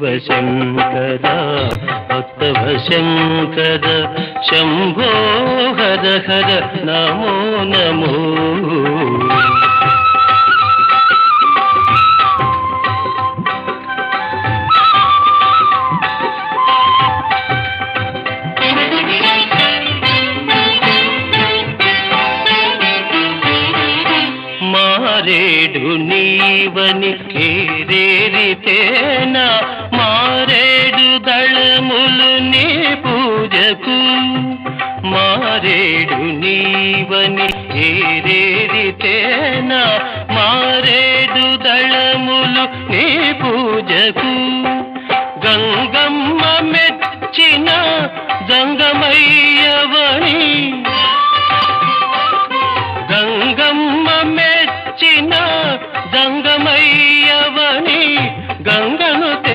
శివశంకర భక్తవ శంకర శంభో హర హర నమో నమో మారేడు నీవని కేరేరితేనా మారేడు దళములు నీ పూజకు మారేడు నీవని కేరేరితేనా మారేడు దళములు నీ పూజకు గంగమ్మ మెచ్చిన గంగమయ్యవని గంగమయ్యవని గంగ